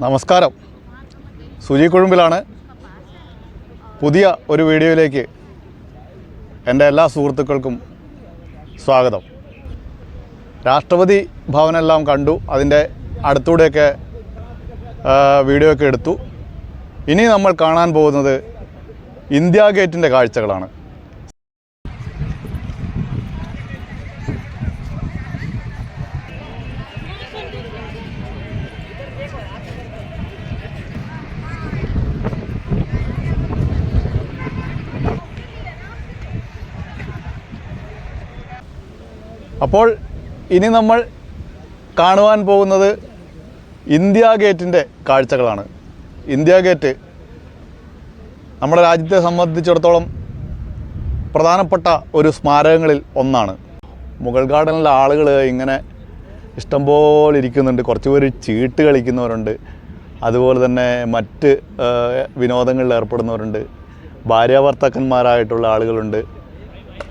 നമസ്കാരം. സുജി കുഴുമ്പിലാണ്. പുതിയ ഒരു വീഡിയോയിലേക്ക് എന്റെ എല്ലാ സുഹൃത്തുക്കൾക്കും സ്വാഗതം. രാഷ്ട്രപതി ഭവനെല്ലാം കണ്ടു അതിന്റെ അടുത്തൂടെയൊക്കെ വീഡിയോ ഒക്കെ എടുത്തു. ഇനി നമ്മൾ കാണാൻ പോകുന്നത് ഇന്ത്യ ഗേറ്റിന്റെ കാഴ്ചകളാണ്. അപ്പോൾ ഇനി നമ്മൾ കാണുവാൻ പോകുന്നത് ഇന്ത്യ ഗേറ്റിന്റെ കാഴ്ചകളാണ്. ഇന്ത്യ ഗേറ്റ് നമ്മുടെ രാജ്യത്തെ സംബന്ധിച്ചിടത്തോളം പ്രധാനപ്പെട്ട ഒരു സ്മാരകങ്ങളിൽ ഒന്നാണ്. മുഗൾ ഗാർഡനിലെ ആളുകൾ ഇങ്ങനെ ഇഷ്ടംപോലെ ഇരിക്കുന്നുണ്ട്. കുറച്ച് പേര് ചീട്ട് കളിക്കുന്നവരുണ്ട്. അതുപോലെ തന്നെ മറ്റ് വിനോദങ്ങളിൽ ഏർപ്പെടുന്നവരുണ്ട്. ഭാര്യാഭർത്താക്കന്മാരായിട്ടുള്ള ആളുകളുണ്ട്.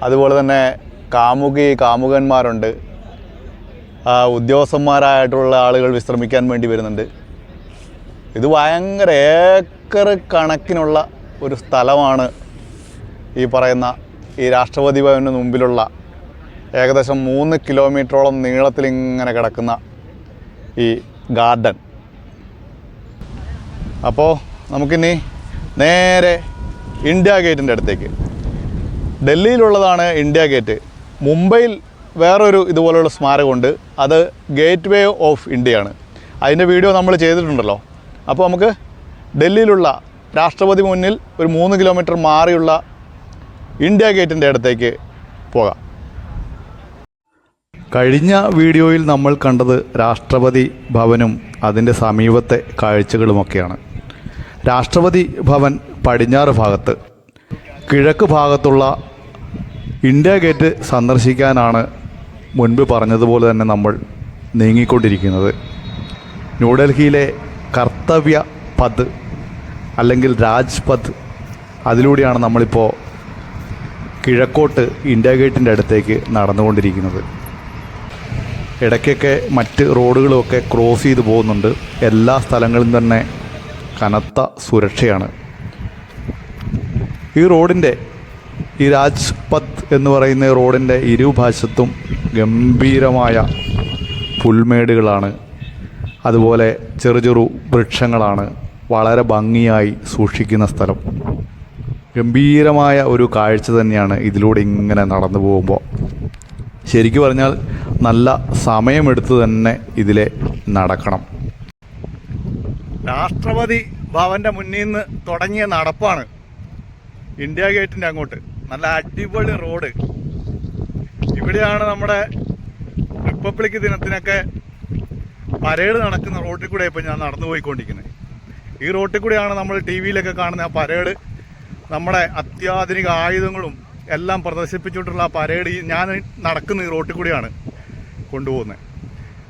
അതുപോലെ തന്നെ കാമുകി കാമുകന്മാരുണ്ട്. ഉദ്യോഗസ്ഥന്മാരായിട്ടുള്ള ആളുകൾ വിശ്രമിക്കാൻ വേണ്ടി വരുന്നുണ്ട്. ഇത് ഭയങ്കര ഏക്കർ കണക്കിനുള്ള ഒരു സ്ഥലമാണ് ഈ പറയുന്ന ഈ രാഷ്ട്രപതി ഭവന് മുമ്പിലുള്ള ഏകദേശം മൂന്ന് കിലോമീറ്ററോളം നീളത്തിൽ ഇങ്ങനെ കിടക്കുന്ന ഈ ഗാർഡൻ. അപ്പോൾ നമുക്കിനി നേരെ ഇന്ത്യ ഗേറ്റിന്റെ അടുത്തേക്ക്. ഡൽഹിയിലുള്ളതാണ് ഇന്ത്യ ഗേറ്റ്. മുംബൈയിൽ വേറൊരു ഇതുപോലെയുള്ള സ്മാരകമുണ്ട്. അത് ഗേറ്റ് വേ ഓഫ് ഇന്ത്യയാണ് അതിന്റെ വീഡിയോ നമ്മൾ ചെയ്തിട്ടുണ്ടല്ലോ. അപ്പോൾ നമുക്ക് ഡൽഹിയിലുള്ള രാഷ്ട്രപതി മുന്നിൽ ഒരു മൂന്ന് കിലോമീറ്റർ മാറിയുള്ള ഇന്ത്യ ഗേറ്റിന്റെ അടുത്തേക്ക് പോകാം. കഴിഞ്ഞ വീഡിയോയിൽ നമ്മൾ കണ്ടത് രാഷ്ട്രപതി ഭവനും അതിന്റെ സമീപത്തെ കാഴ്ചകളുമൊക്കെയാണ്. രാഷ്ട്രപതി ഭവൻ പടിഞ്ഞാറ് ഭാഗത്ത് കിഴക്ക് ഭാഗത്തുള്ള ഇന്ത്യ ഗേറ്റ് സന്ദർശിക്കാനാണ് മുൻപ് പറഞ്ഞതുപോലെ തന്നെ നമ്മൾ നീങ്ങിക്കൊണ്ടിരിക്കുന്നത്. ന്യൂഡൽഹിയിലെ കർത്തവ്യ പദ് അല്ലെങ്കിൽ രാജ്പഥ് അതിലൂടെയാണ് നമ്മളിപ്പോൾ കിഴക്കോട്ട് ഇന്ത്യ ഗേറ്റിന്റെ അടുത്തേക്ക് നടന്നുകൊണ്ടിരിക്കുന്നത്. ഇടയ്ക്കൊക്കെ മറ്റ് റോഡുകളുമൊക്കെ ക്രോസ് ചെയ്ത് പോകുന്നുണ്ട്. എല്ലാ സ്ഥലങ്ങളിലും തന്നെ കനത്ത സുരക്ഷയാണ്. ഈ റോഡിന്റെ ഈ രാജ്പത് എന്ന് പറയുന്ന റോഡിന്റെ ഇരുഭാശത്തും ഗംഭീരമായ പുൽമേടുകളാണ്. അതുപോലെ ചെറു ചെറു വൃക്ഷങ്ങളാണ് വളരെ ഭംഗിയായി സൂക്ഷിക്കുന്ന സ്ഥലം. ഗംഭീരമായ ഒരു കാഴ്ച തന്നെയാണ് ഇതിലൂടെ ഇങ്ങനെ നടന്നു പോകുമ്പോൾ. ശരിക്കും പറഞ്ഞാൽ നല്ല സമയമെടുത്ത് തന്നെ ഇതിലെ നടക്കണം. രാഷ്ട്രപതി ഭവന്റെ മുന്നിൽ നിന്ന് തുടങ്ങിയ നടപ്പാണ്. ഇന്ത്യ ഗേറ്റിന്റെ അങ്ങോട്ട്. നല്ല അടിപൊളി റോഡ്. ഇവിടെയാണ് നമ്മുടെ റിപ്പബ്ലിക് ദിനത്തിനൊക്കെ പരേഡ് നടക്കുന്ന റോട്ടിൽ കൂടെ ഇപ്പം ഞാൻ നടന്നു പോയിക്കൊണ്ടിരിക്കുന്നത് ഈ റോഡിൽ കൂടെയാണ് നമ്മൾ ടി വിയിലൊക്കെ കാണുന്ന ആ പരേഡ്. നമ്മുടെ അത്യാധുനിക ആയുധങ്ങളും എല്ലാം പ്രദർശിപ്പിച്ചിട്ടുള്ള ആ പരേഡ് ഞാൻ നടക്കുന്ന ഈ റോട്ടിൽ കൂടെയാണ് കൊണ്ടുപോകുന്നത്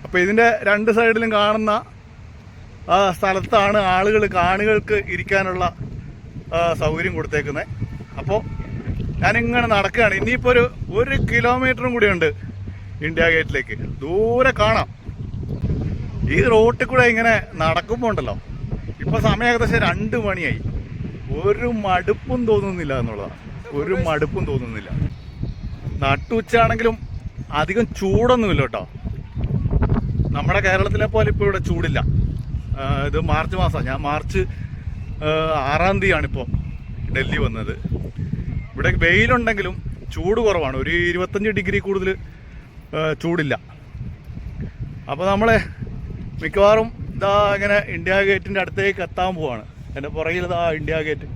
അപ്പോൾ ഇതിന്റെ രണ്ട് സൈഡിലും കാണുന്ന ആ സ്ഥലത്താണ് ആളുകൾ കാണികൾക്ക് ഇരിക്കാനുള്ള സൗകര്യം കൊടുത്തേക്കുന്നത് അപ്പോൾ ഞാനിങ്ങനെ നടക്കുകയാണ്. ഇനിയിപ്പോൾ ഒരു ഒരു കിലോമീറ്ററും കൂടി ഉണ്ട് ഇന്ത്യ ഗേറ്റിലേക്ക് ദൂരെ കാണാം. ഈ റോട്ടിൽ കൂടെ ഇങ്ങനെ നടക്കുമ്പോൾ ഉണ്ടല്ലോ. ഇപ്പൊ സമയം ഏകദേശം രണ്ട് മണിയായി. ഒരു മടുപ്പും തോന്നുന്നില്ല എന്നുള്ളതാണ്. ഒരു മടുപ്പും തോന്നുന്നില്ല. നട്ടുച്ചാണെങ്കിലും അധികം ചൂടൊന്നുമില്ല കേട്ടോ. നമ്മുടെ കേരളത്തിലെ പോലെ ഇപ്പോൾ ഇവിടെ ചൂടില്ല. ഇത് മാർച്ച് മാസമാണ് ഞാൻ മാർച്ച് ആറാം തീയതിയാണിപ്പോൾ ഡൽഹി വന്നത്. ഇവിടെ വെയിലുണ്ടെങ്കിലും ചൂട് കുറവാണ്. ഒരു ഇരുപത്തഞ്ച് ഡിഗ്രി കൂടുതൽ ചൂടില്ല. അപ്പോൾ നമ്മൾ മിക്കവാറും ഇതാ ഇങ്ങനെ ഇന്ത്യ ഗേറ്റിന്റെ അടുത്തേക്ക് എത്താൻ പോവാണ്. എന്റെ പുറകിൽ ഇന്ത്യ ഗേറ്റ്.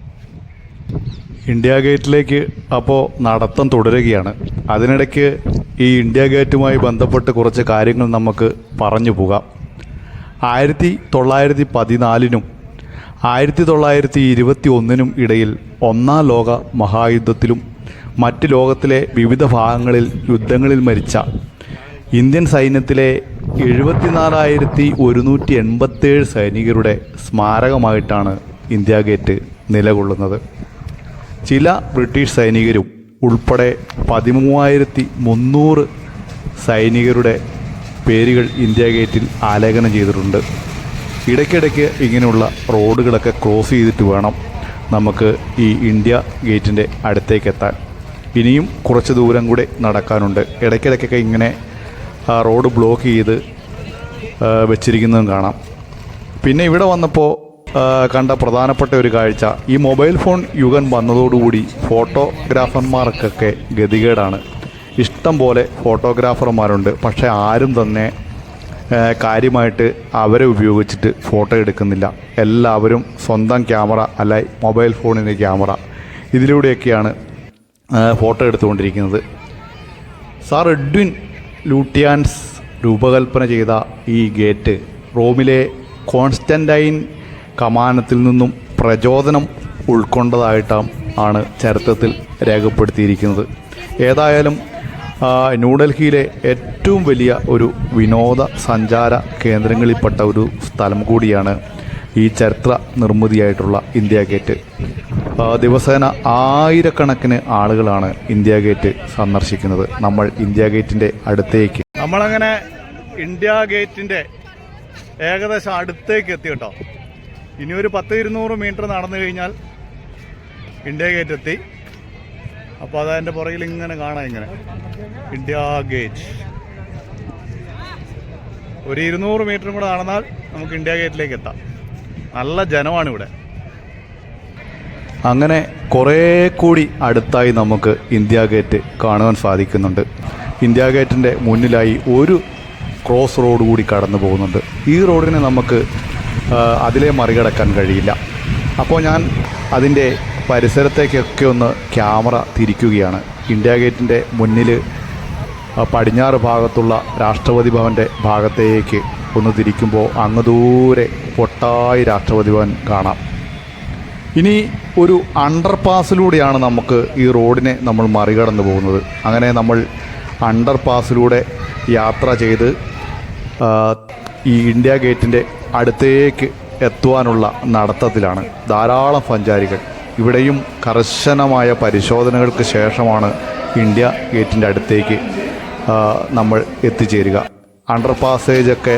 ഇന്ത്യ ഗേറ്റിലേക്ക് അപ്പോൾ നടത്തം തുടരുകയാണ്. അതിനിടയ്ക്ക് ഈ ഇന്ത്യ ഗേറ്റുമായി ബന്ധപ്പെട്ട് കുറച്ച് കാര്യങ്ങൾ നമുക്ക് പറഞ്ഞു പോകാം. ആയിരത്തി തൊള്ളായിരത്തി പതിനാലിനും ആയിരത്തി തൊള്ളായിരത്തി ഇരുപത്തി ഒന്നിനും ഇടയിൽ ഒന്നാം ലോക മഹായുദ്ധത്തിലും മറ്റ് ലോകത്തിലെ വിവിധ ഭാഗങ്ങളിൽ യുദ്ധങ്ങളിൽ മരിച്ച ഇന്ത്യൻ സൈന്യത്തിലെ എഴുപത്തിനാലായിരത്തി ഒരുന്നൂറ്റി എൺപത്തേഴ് സൈനികരുടെ സ്മാരകമായിട്ടാണ് ഇന്ത്യ ഗേറ്റ് നിലകൊള്ളുന്നത്. ചില ബ്രിട്ടീഷ് സൈനികരും ഉൾപ്പെടെ പതിമൂവായിരത്തി മുന്നൂറ് സൈനികരുടെ പേരുകൾ ഇന്ത്യ ഗേറ്റിൽ ആലേഖനം ചെയ്തിട്ടുണ്ട്. ഇടയ്ക്കിടയ്ക്ക് ഇങ്ങനെയുള്ള റോഡുകളൊക്കെ ക്രോസ് ചെയ്തിട്ട് വേണം നമുക്ക് ഈ ഇന്ത്യ ഗേറ്റിന്റെ അടുത്തേക്ക് എത്താൻ ഇനിയും കുറച്ച് ദൂരം കൂടെ നടക്കാനുണ്ട്. ഇടയ്ക്കിടയ്ക്കൊക്കെ ഇങ്ങനെ ആ റോഡ് ബ്ലോക്ക് ചെയ്ത് വെച്ചിരിക്കുന്നതും കാണാം. പിന്നെ ഇവിടെ വന്നപ്പോൾ കണ്ട പ്രധാനപ്പെട്ട ഒരു കാഴ്ച. ഈ മൊബൈൽ ഫോൺ യുഗം വന്നതോടുകൂടി ഫോട്ടോഗ്രാഫർമാർക്കൊക്കെ ഗതികേടാണ്. ഇഷ്ടം പോലെ ഫോട്ടോഗ്രാഫർമാരുണ്ട്. പക്ഷേ ആരും തന്നെ കാര്യമായിട്ട് അവരെ ഉപയോഗിച്ചിട്ട് ഫോട്ടോ എടുക്കുന്നില്ല. എല്ലാവരും സ്വന്തം ക്യാമറ അല്ല മൊബൈൽ ഫോണിന്റെ ക്യാമറ. ഇതിലൂടെയൊക്കെയാണ് ഫോട്ടോ എടുത്തുകൊണ്ടിരിക്കുന്നത്. സാർ എഡ്വിൻ ലൂട്ടിയാൻസ് രൂപകൽപ്പന ചെയ്ത ഈ ഗേറ്റ് റോമിലെ കോൺസ്റ്റന്റൈൻ കമാനത്തിൽ നിന്നും പ്രചോദനം ഉൾക്കൊണ്ടതായിട്ടാണ് ചരിത്രത്തിൽ രേഖപ്പെടുത്തിയിരിക്കുന്നത്. ഏതായാലും ന്യൂഡൽഹിയിലെ ഏറ്റവും വലിയ ഒരു വിനോദ സഞ്ചാര കേന്ദ്രങ്ങളിൽപ്പെട്ട ഒരു സ്ഥലം കൂടിയാണ് ഈ ചരിത്ര നിർമ്മിതിയായിട്ടുള്ള ഇന്ത്യ ഗേറ്റ്. ദിവസേന ആയിരക്കണക്കിന് ആളുകളാണ് ഇന്ത്യ ഗേറ്റ് സന്ദർശിക്കുന്നത്. നമ്മൾ ഇന്ത്യ ഗേറ്റിന്റെ അടുത്തേക്ക്. നമ്മളങ്ങനെ ഇന്ത്യ ഗേറ്റിന്റെ ഏകദേശം അടുത്തേക്ക് എത്തി കേട്ടോ. ഇനി ഒരു പത്ത് ഇരുന്നൂറ് മീറ്റർ നടന്നു കഴിഞ്ഞാൽ ഇന്ത്യ ഗേറ്റ് എത്തി. അപ്പോൾ അത് അതിന്റെ പുറകിൽ ഇങ്ങനെ കാണാം ഇങ്ങനെ. ഇന്ത്യ ഗേറ്റ് ഒരു ഇരുന്നൂറ് മീറ്ററും കൂടെ നടന്നാൽ നമുക്ക് ഇന്ത്യ ഗേറ്റിലേക്ക് എത്താം. നല്ല ജനമാണ് ഇവിടെ. അങ്ങനെ കുറേ കൂടി അടുത്തായി നമുക്ക് ഇന്ത്യ ഗേറ്റ് കാണുവാൻ സാധിക്കുന്നുണ്ട്. ഇന്ത്യ ഗേറ്റിന്റെ മുന്നിലായി ഒരു ക്രോസ് റോഡ് കൂടി കടന്നു പോകുന്നുണ്ട്. ഈ റോഡിനെ നമുക്ക് അതിലെ മറികടക്കാൻ കഴിയില്ല. അപ്പോൾ ഞാൻ അതിന്റെ പരിസരത്തേക്കൊക്കെ ഒന്ന് ക്യാമറ തിരിക്കുകയാണ്. ഇന്ത്യ ഗേറ്റിന്റെ മുന്നിൽ പടിഞ്ഞാറ് ഭാഗത്തുള്ള രാഷ്ട്രപതി ഭവന്റെ ഭാഗത്തേക്ക് ഒന്ന് തിരിക്കുമ്പോൾ അങ്ങ് ദൂരെ പൊട്ടായി രാഷ്ട്രപതി ഭവൻ കാണാം. ഇനി ഒരു അണ്ടർ പാസിലൂടെയാണ് നമുക്ക് ഈ റോഡിനെ നമ്മൾ മറികടന്നു പോകുന്നത്. അങ്ങനെ നമ്മൾ അണ്ടർ പാസിലൂടെ യാത്ര ചെയ്ത് ഈ ഇന്ത്യ ഗേറ്റിന്റെ അടുത്തേക്ക് എത്തുവാനുള്ള നടത്തത്തിലാണ് ധാരാളം സഞ്ചാരികൾ. ഇവിടെയും കർശനമായ പരിശോധനകൾക്ക് ശേഷമാണ് ഇന്ത്യ ഗേറ്റിന്റെ അടുത്തേക്ക് നമ്മൾ എത്തിച്ചേരുക. അണ്ടർ പാസേജൊക്കെ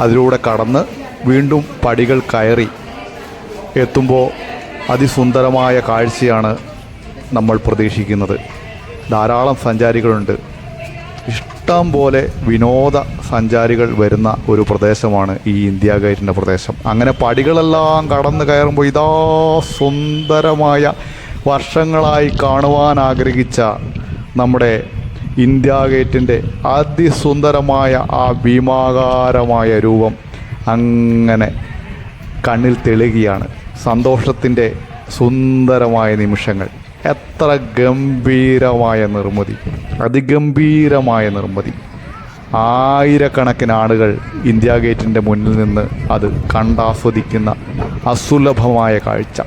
അതിലൂടെ കടന്ന് വീണ്ടും പടികൾ കയറി എത്തുമ്പോൾ അതിസുന്ദരമായ കാഴ്ചയാണ് നമ്മൾ പ്രതീക്ഷിക്കുന്നത്. ധാരാളം സഞ്ചാരികളുണ്ട്. ഇഷ്ടം പോലെ വിനോദ സഞ്ചാരികൾ വരുന്ന ഒരു പ്രദേശമാണ് ഈ ഇന്ത്യ ഗേറ്റിന്റെ പ്രദേശം. അങ്ങനെ പടികളെല്ലാം കടന്നു കയറുമ്പോൾ ഇതാ സുന്ദരമായ വർഷങ്ങളായി കാണുവാൻ ആഗ്രഹിച്ച നമ്മുടെ ഇന്ത്യ ഗേറ്റിന്റെ അതിസുന്ദരമായ ആ ഭീമാകാരമായ രൂപം അങ്ങനെ കണ്ണിൽ തെളിയുകയാണ്. സന്തോഷത്തിന്റെ സുന്ദരമായ നിമിഷങ്ങൾ. എത്ര ഗംഭീരമായ നിർമ്മിതി. അതിഗംഭീരമായ നിർമ്മിതി. ആയിരക്കണക്കിന് ആളുകൾ ഇന്ത്യ ഗേറ്റിന്റെ മുന്നിൽ നിന്ന് അത് കണ്ടാസ്വദിക്കുന്ന അസുലഭമായ കാഴ്ച.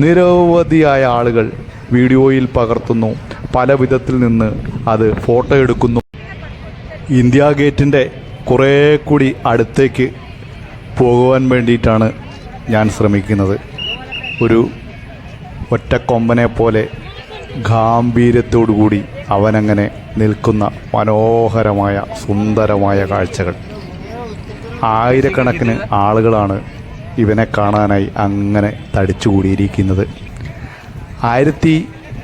നിരവധിയായ ആളുകൾ വീഡിയോയിൽ പകർത്തുന്നു. പല വിധത്തിൽ നിന്ന് അത് ഫോട്ടോ എടുക്കുന്നു. ഇന്ത്യ ഗേറ്റിന്റെ കുറേ കൂടി അടുത്തേക്ക് പോകുവാൻ വേണ്ടിയിട്ടാണ് ഞാൻ ശ്രമിക്കുന്നത്. ഒരു ഒറ്റക്കൊമ്പനെ പോലെ ഗാംഭീര്യത്തോടുകൂടി അവനങ്ങനെ നിൽക്കുന്ന മനോഹരമായ സുന്ദരമായ കാഴ്ചകൾ. ആയിരക്കണക്കിന് ആളുകളാണ് ഇവനെ കാണാനായി അങ്ങനെ തടിച്ചുകൂടിയിരിക്കുന്നത്. ആയിരത്തി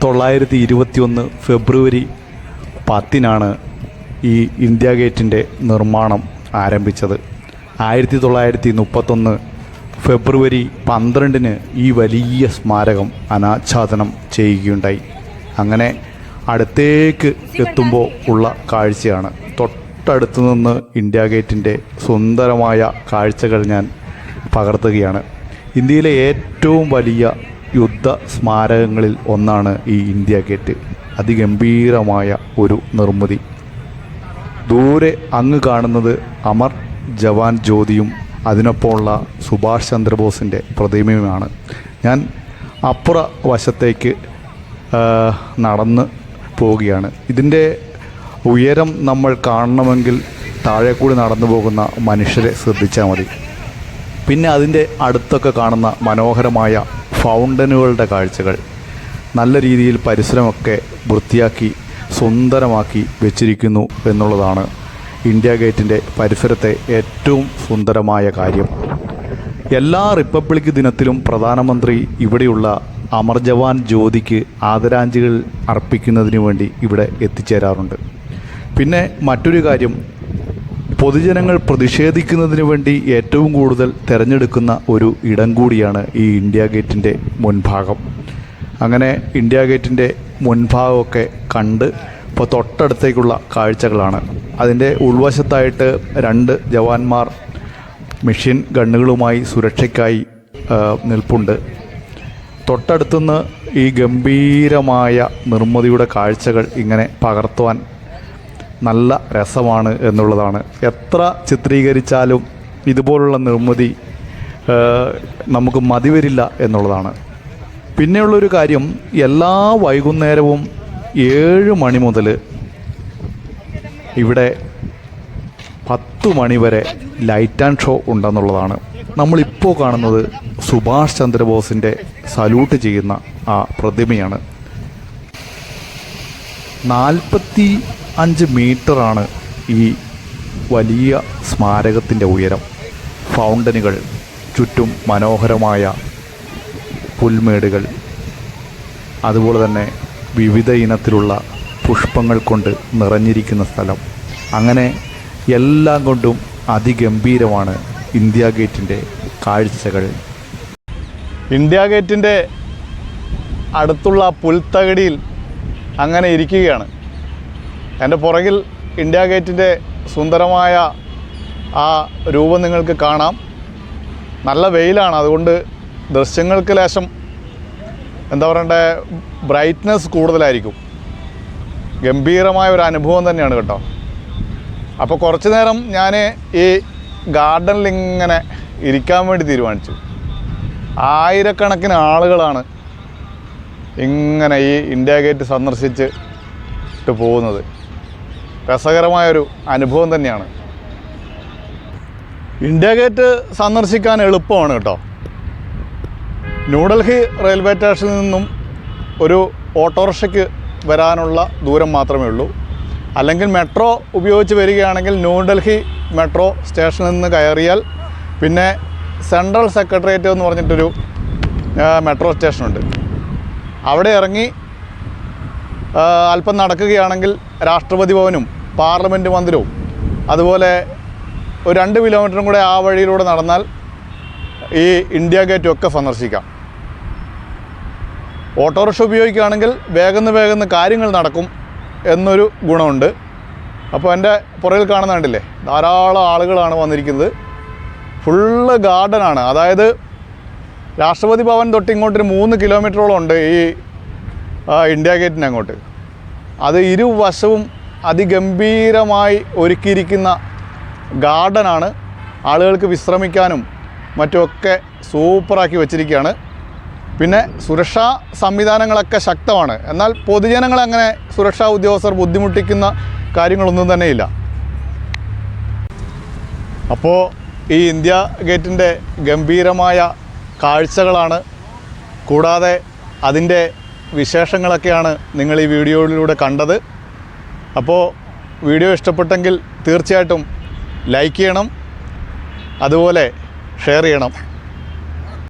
തൊള്ളായിരത്തി ഇരുപത്തിയൊന്ന് ഫെബ്രുവരി പത്തിനാണ് ഈ ഇന്ത്യ ഗേറ്റിന്റെ നിർമ്മാണം ആരംഭിച്ചത്. ആയിരത്തി തൊള്ളായിരത്തി മുപ്പത്തൊന്ന് ഫെബ്രുവരി പന്ത്രണ്ടിന് ഈ വലിയ സ്മാരകം അനാച്ഛാദനം ചെയ്യുകയുണ്ടായി. അങ്ങനെ അടുത്തേക്ക് എത്തുമ്പോൾ ഉള്ള കാഴ്ചയാണ്. തൊട്ടടുത്ത് നിന്ന് ഇന്ത്യ ഗേറ്റിന്റെ സുന്ദരമായ കാഴ്ചകൾ ഞാൻ പകർത്തുകയാണ്. ഇന്ത്യയിലെ ഏറ്റവും വലിയ യുദ്ധ സ്മാരകങ്ങളിൽ ഒന്നാണ് ഈ ഇന്ത്യ ഗേറ്റ്. അതിഗംഭീരമായ ഒരു നിർമ്മിതി. ദൂരെ അങ്ങ് കാണുന്നത് അമർ ജവാൻ ജ്യോതിയും അതിനൊപ്പമുള്ള സുഭാഷ് ചന്ദ്രബോസിന്റെ പ്രതിമയുമാണ്. ഞാൻ അപ്പുറ വശത്തേക്ക് നടന്ന് പോവുകയാണ്. ഇതിന്റെ ഉയരം നമ്മൾ കാണണമെങ്കിൽ താഴെ കൂടി നടന്നു പോകുന്ന മനുഷ്യരെ ശ്രദ്ധിച്ചാൽ മതി. പിന്നെ അതിന്റെ അടുത്തൊക്കെ കാണുന്ന മനോഹരമായ ഫൗണ്ടനുകളുടെ കാഴ്ചകൾ നല്ല രീതിയിൽ പരിസരമൊക്കെ വൃത്തിയാക്കി സുന്ദരമാക്കി വെച്ചിരിക്കുന്നു എന്നുള്ളതാണ് ഇന്ത്യ ഗേറ്റിന്റെ പരിസരത്തെ ഏറ്റവും സുന്ദരമായ കാര്യം. എല്ലാ റിപ്പബ്ലിക് ദിനത്തിലും പ്രധാനമന്ത്രി ഇവിടെയുള്ള അമർ ജവാൻ ജ്യോതിക്ക് ആദരാഞ്ജലികൾ അർപ്പിക്കുന്നതിന് വേണ്ടി ഇവിടെ എത്തിച്ചേരാറുണ്ട്. പിന്നെ മറ്റൊരു കാര്യം പൊതുജനങ്ങൾ പ്രതിഷേധിക്കുന്നതിന് വേണ്ടി ഏറ്റവും കൂടുതൽ തിരഞ്ഞെടുക്കുന്ന ഒരു ഇടം കൂടിയാണ് ഈ ഇന്ത്യ ഗേറ്റിന്റെ മുൻഭാഗം. അങ്ങനെ ഇന്ത്യ ഗേറ്റിന്റെ മുൻഭാഗമൊക്കെ കണ്ട് ഇപ്പോൾ തൊട്ടടുത്തേക്കുള്ള കാഴ്ചകളാണ്. അതിന്റെ ഉൾവശത്തായിട്ട് രണ്ട് ജവാന്മാർ മെഷീൻ ഗണ്ണുകളുമായി സുരക്ഷയ്ക്കായി നിൽപ്പുണ്ട്. തൊട്ടടുത്തുനിന്ന് ഈ ഗംഭീരമായ നിർമ്മിതിയുടെ കാഴ്ചകൾ ഇങ്ങനെ പകർത്തുവാൻ നല്ല രസമാണ് എന്നുള്ളതാണ്. എത്ര ചിത്രീകരിച്ചാലും ഇതുപോലുള്ള നിർമ്മിതി നമുക്ക് മതിവരില്ല എന്നുള്ളതാണ്. പിന്നെയുള്ളൊരു കാര്യം എല്ലാ വൈകുന്നേരവും ഏഴ് മണി മുതൽ ഇവിടെ പത്ത് മണി വരെ ലൈറ്റ് ആൻഡ് ഷോ ഉണ്ടെന്നുള്ളതാണ്. നമ്മളിപ്പോൾ കാണുന്നത് സുഭാഷ് ചന്ദ്രബോസിന്റെ സല്യൂട്ട് ചെയ്യുന്ന ആ പ്രതിമയാണ്. നാൽപ്പത്തി അഞ്ച് മീറ്ററാണ് ഈ വലിയ സ്മാരകത്തിന്റെ ഉയരം. ഫൗണ്ടനുകൾ ചുറ്റും മനോഹരമായ പുൽമേടുകൾ അതുപോലെ തന്നെ വിവിധ ഇനത്തിലുള്ള പുഷ്പങ്ങൾ കൊണ്ട് നിറഞ്ഞിരിക്കുന്ന സ്ഥലം. അങ്ങനെ എല്ലാം കൊണ്ടും അതിഗംഭീരമാണ് ഇന്ത്യ ഗേറ്റിന്റെ കാഴ്ചകൾ. ഇന്ത്യ ഗേറ്റിന്റെ അടുത്തുള്ള പുൽത്തകടിയിൽ അങ്ങനെ ഇരിക്കുകയാണ്. എന്റെ പുറകിൽ ഇന്ത്യ ഗേറ്റിന്റെ സുന്ദരമായ ആ രൂപം നിങ്ങൾക്ക് കാണാം. നല്ല വെയിലാണ്. അതുകൊണ്ട് ദൃശ്യങ്ങൾക്ക് ലേശം എന്താ പറയണ്ടേ ബ്രൈറ്റ്നസ് കൂടുതലായിരിക്കും. ഗംഭീരമായ ഒരു അനുഭവം തന്നെയാണ് കേട്ടോ. അപ്പോൾ കുറച്ച് നേരം ഞാൻ ഈ ഗാർഡനിൽ ഇങ്ങനെ ഇരിക്കാൻ വേണ്ടി തീരുമാനിച്ചു. ആയിരക്കണക്കിന് ആളുകളാണ് ഇങ്ങനെ ഈ ഇന്ത്യ ഗേറ്റ് സന്ദർശിച്ചിട്ട് പോകുന്നത്. രസകരമായൊരു അനുഭവം തന്നെയാണ്. ഇന്ത്യ ഗേറ്റ് സന്ദർശിക്കാൻ എളുപ്പമാണ് കേട്ടോ. ന്യൂഡൽഹി റെയിൽവേ സ്റ്റേഷനിൽ നിന്നും ഒരു ഓട്ടോറിക്ഷയ്ക്ക് വരാനുള്ള ദൂരം മാത്രമേ ഉള്ളൂ. അല്ലെങ്കിൽ മെട്രോ ഉപയോഗിച്ച് വരികയാണെങ്കിൽ ന്യൂഡൽഹി മെട്രോ സ്റ്റേഷനിൽ നിന്ന് കയറിയാൽ പിന്നെ സെൻട്രൽ സെക്രട്ടേറിയറ്റ് എന്ന് പറഞ്ഞിട്ടൊരു മെട്രോ സ്റ്റേഷനുണ്ട്. അവിടെ ഇറങ്ങി അല്പം നടക്കുകയാണെങ്കിൽ രാഷ്ട്രപതി ഭവനും പാർലമെന്റ് മന്ദിരവും അതുപോലെ ഒരു രണ്ട് കിലോമീറ്ററും കൂടെ ആ വഴിയിലൂടെ നടന്നാൽ ഈ ഇന്ത്യ ഗേറ്റും ഒക്കെ സന്ദർശിക്കാം. ഓട്ടോറിക്ഷ ഉപയോഗിക്കുകയാണെങ്കിൽ വേഗന്ന് വേഗന്ന് കാര്യങ്ങൾ നടക്കും എന്നൊരു ഗുണമുണ്ട്. അപ്പോൾ എന്റെ പുറകിൽ കാണുന്ന കണ്ടില്ലേ? ധാരാളം ആളുകളാണ് വന്നിരിക്കുന്നത്. ഫുള്ള് ഗാർഡനാണ് അതായത് രാഷ്ട്രപതി ഭവൻ തൊട്ട് ഇങ്ങോട്ടൊരു മൂന്ന് കിലോമീറ്ററോളം ഉണ്ട് ഈ ഇന്ത്യ ഗേറ്റിന് അങ്ങോട്ട്. അത് ഇരുവശവും അതിഗംഭീരമായി ഒരുക്കിയിരിക്കുന്ന ഗാർഡനാണ് ആളുകൾക്ക് വിശ്രമിക്കാനും മറ്റുമൊക്കെ സൂപ്പറാക്കി വെച്ചിരിക്കുകയാണ്. പിന്നെ സുരക്ഷാ സംവിധാനങ്ങളൊക്കെ ശക്തമാണ്. എന്നാൽ പൊതുജനങ്ങളെ അങ്ങനെ സുരക്ഷാ ഉദ്യോഗസ്ഥർ ബുദ്ധിമുട്ടിക്കുന്ന കാര്യങ്ങളൊന്നും തന്നെയില്ല. അപ്പോൾ ഈ ഇന്ത്യ ഗേറ്റിന്റെ ഗംഭീരമായ കാഴ്ചകളാണ്. കൂടാതെ അതിന്റെ വിശേഷങ്ങളൊക്കെയാണ് നിങ്ങൾ ഈ വീഡിയോയിലൂടെ കണ്ടത്. അപ്പോൾ വീഡിയോ ഇഷ്ടപ്പെട്ടെങ്കിൽ തീർച്ചയായിട്ടും ലൈക്ക് ചെയ്യണം. അതുപോലെ ഷെയർ ചെയ്യണം.